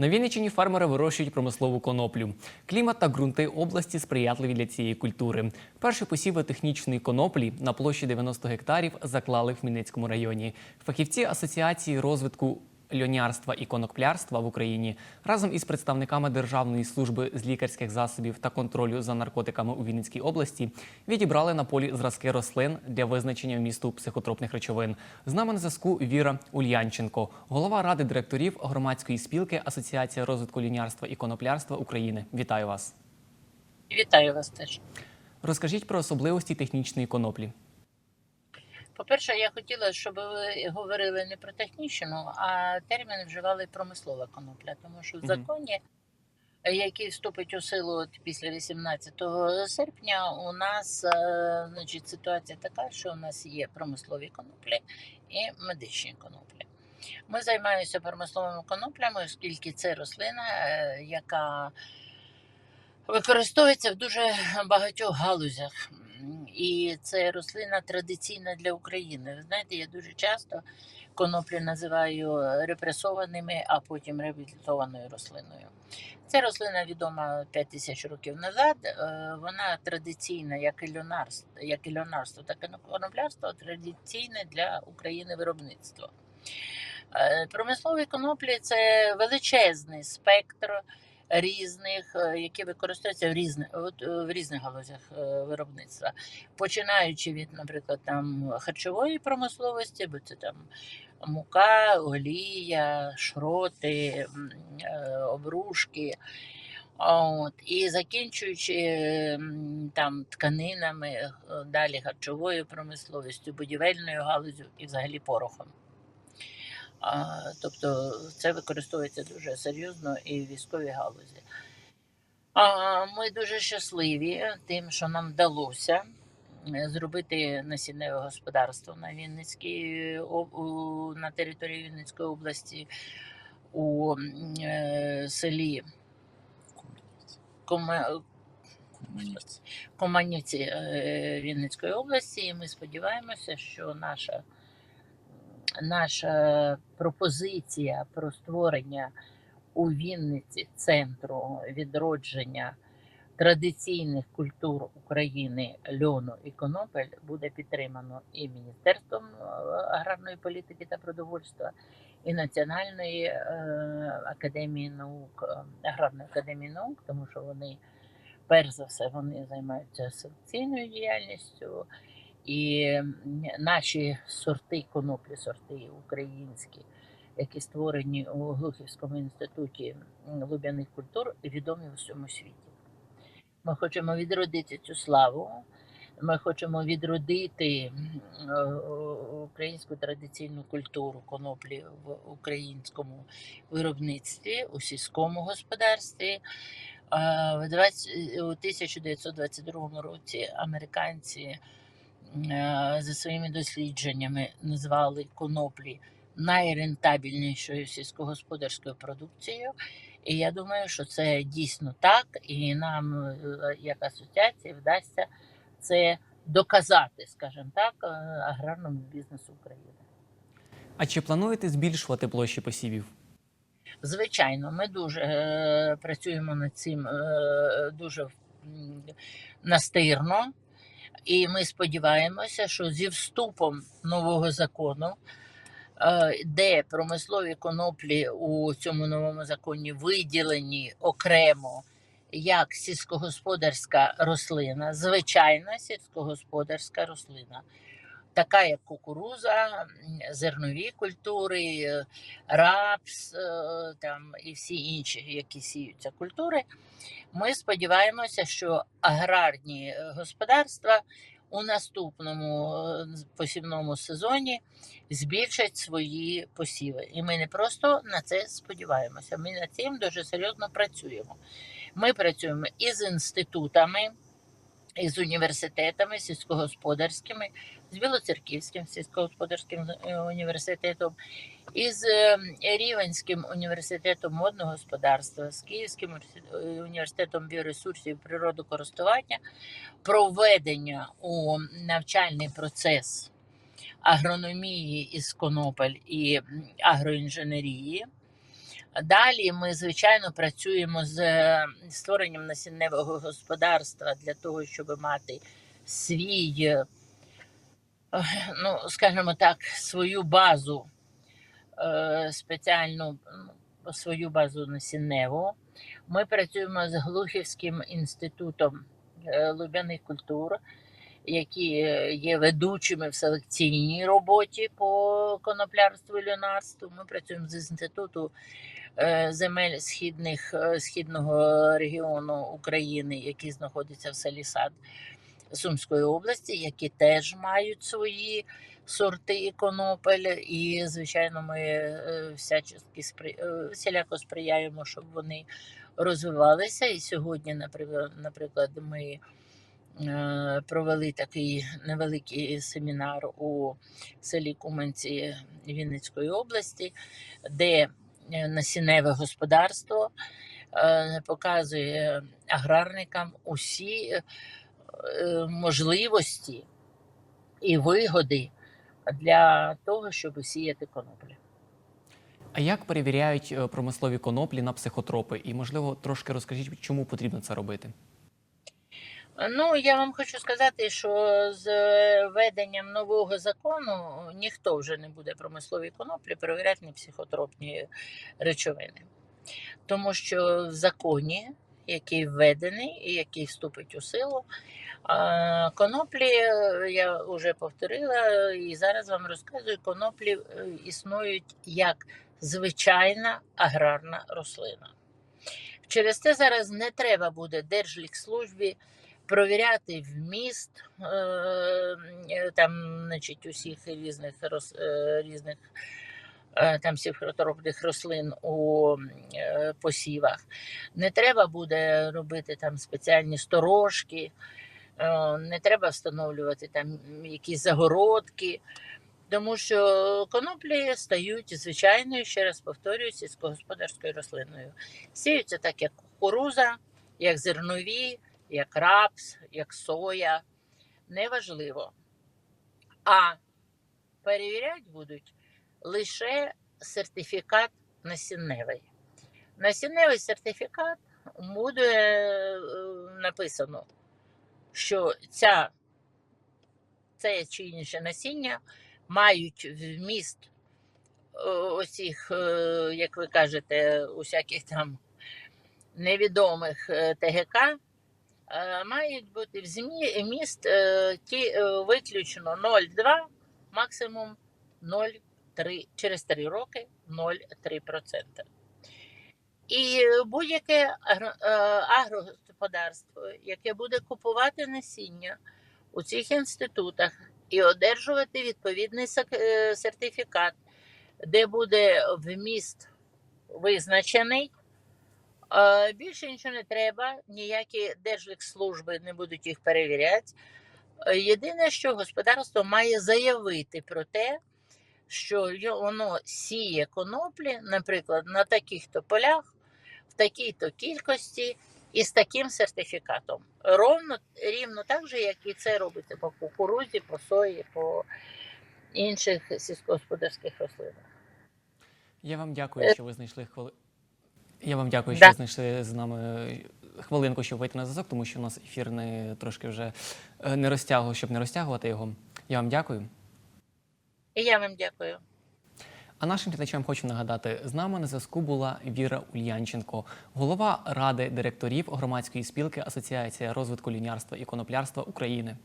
На Вінниччині фермери вирощують промислову коноплю. Клімат та ґрунти області сприятливі для цієї культури. Перші посіви технічної коноплі на площі 90 гектарів заклали в Хмельницькому районі. Фахівці Асоціації розвитку льонярства і коноплярства в Україні разом із представниками Державної служби з лікарських засобів та контролю за наркотиками у Вінницькій області відібрали на полі зразки рослин для визначення вмісту психотропних речовин. З нами на зв'язку Віра Ульянченко, голова ради директорів громадської спілки Асоціація розвитку лінярства і коноплярства України. Вітаю вас. Вітаю вас теж. Розкажіть про особливості технічної коноплі. По-перше, я хотіла, щоб ви говорили не про технічну, а термін вживали промислова конопля, тому що в законі, який вступить у силу от після 18 серпня, у нас е, значить, ситуація така, що у нас є промислові коноплі і медичні коноплі. Ми займаємося промисловими коноплями, оскільки це рослина, е, яка використовується в дуже багатьох галузях. І це рослина традиційна для України. Ви знаєте, я дуже часто коноплі називаю репресованими, а потім реабілітованою рослиною. Ця рослина відома 5 тисяч років назад. Е, Вона традиційна, як і льонарство, як і льонарство, так і коноплярство, традиційне для України виробництво. Е, Промислові коноплі це величезний спектр різних, е, які використовуються в різних от, е, в різних галузях е, виробництва, починаючи від, наприклад, там харчової промисловості, бо це там мука, олія, шроти, обрушки. От, і закінчуючи там тканинами, далі харчовою промисловістю, будівельною галузю і взагалі порохом. А, тобто це використовується дуже серйозно і в військовій галузі. А, ми дуже щасливі тим, що нам вдалося е, зробити насінневе господарство на Вінницькій на території Вінницької області у е, селі Кома- Команівці е, Вінницької області. І ми сподіваємося, що наша, наша пропозиція про створення у Вінниці центру відродження традиційних культур України льону і конопель буде підтримано і Міністерством е, аграрної політики та продовольства, і Національної е, академії наук, е, аграрної академії наук, тому що вони перш за все вони займаються селекційною діяльністю. І наші сорти коноплі, сорти українські, які створені у Глухівському інституті луб'яних культур, відомі в усьому світі. Ми хочемо відродити цю славу. Ми хочемо відродити українську традиційну культуру коноплі в українському виробництві, у сільському господарстві. В 20 у 1922 році американці за своїми дослідженнями назвали коноплі найрентабельнішою сільськогосподарською продукцією. І я думаю, що це дійсно так, і нам, е, як асоціації, вдасться це доказати, скажімо так, е, аграрному бізнесу України. А чи плануєте збільшувати площі посівів? Звичайно, ми дуже е, працюємо над цим е, дуже настирно, і ми сподіваємося, що зі вступом нового закону, е, де промислові коноплі у цьому новому законі виділені окремо як сільськогосподарська рослина, звичайна сільськогосподарська рослина. Така як кукуруза, зернові культури, рапс е, там, і всі інші, які сіються культури. Ми сподіваємося, що аграрні е, господарства у наступному е, посівному сезоні збільшать свої посіви. І ми не просто на це сподіваємося. Ми над цим дуже серйозно працюємо. Ми працюємо із інститутами, із університетами сільськогосподарськими, з Білоцерківським сільськогосподарським е, університетом, із е, Рівенським університетом модного господарства, з Київським е, університетом біоресурсів і природокористування про введення у навчальний процес агрономії із конопель і агроінженерії Далі ми, звичайно, працюємо з е, створенням насінневого господарства для того, щоб мати свій, е, ну, скажімо так, свою базу, е, спеціальну ну, свою базу насінневу. Ми працюємо з Глухівським інститутом лубяних культур, які є ведучими в селекційній роботі по коноплярству і льонарству. Ми працюємо з інституту земель східних, е, східного регіону України, який знаходиться в селі Сад Сумської області, які теж мають свої сорти конопель. І, звичайно, ми е, всячески спри... е, всіляко сприяємо, щоб вони розвивалися. І сьогодні, наприклад, ми е, провели такий невеликий семінар у селі Куменці Вінницької області, де е, насінневе господарство е, показує аграрникам усі е, можливості і вигоди для того, щоб сіяти коноплі. А як перевіряють е, промислові коноплі на психотропи? І, можливо, трошки розкажіть, чому потрібно це робити? Ну, я вам хочу сказати, що з введенням нового закону ніхто вже не буде промислові коноплі перевіряти на психотропні речовини. Тому що в законі, який введений і який вступить у силу, коноплі, е, я вже повторила і зараз вам розказую, коноплі е, існують як звичайна аграрна рослина. Через це зараз не треба буде Держлікслужбі провіряти вміст е, е, там, значить, усіх різних е, різних там сільхотропних рослин у посівах. Не треба буде робити там спеціальні сторожки, не треба встановлювати там якісь загородки. Тому що коноплі стають звичайною, ще раз повторюю, сільськогосподарською рослиною. Сіються так, як кукуруза, як зернові, як рапс, як соя. Неважливо. А перевіряти будуть лише сертифікат насінневий. Насінневий сертифікат буде е, написано, що ця, це чи інше насіння мають вміст е, оцих, е, як ви кажете, усяких там невідомих ТГК, мають бути в змі вміст е, ті, е, виключно 0,2, максимум 0,3, через 3 роки 0,3%. І будь-яке е, агрогосподарство, яке буде купувати насіння у цих інститутах і одержувати відповідний е, сертифікат, де буде вміст визначений. Е, Більше нічого не треба, ніякі держлікслужби не будуть їх перевіряти. Е, Єдине, що господарство має заявити про те, що воно сіє коноплі, наприклад, на таких-то полях, в такій-то кількості і з таким сертифікатом. Ровно рівно так же, як і це робиться по кукурузі, по сої, по інших сільськогосподарських рослинах. Я вам дякую, що ви знайшли хвили... Я вам дякую, Да. що знайшли з нами хвилинку, щоб вийти на зв'язок, тому що у нас ефір не трошки вже е, не розтягував, щоб не розтягувати його. Я вам дякую. І я вам дякую. А нашим глядачам хочу нагадати, з нами на зв'язку була Віра Ульянченко, голова ради директорів громадської спілки Асоціація розвитку лінярства і коноплярства України.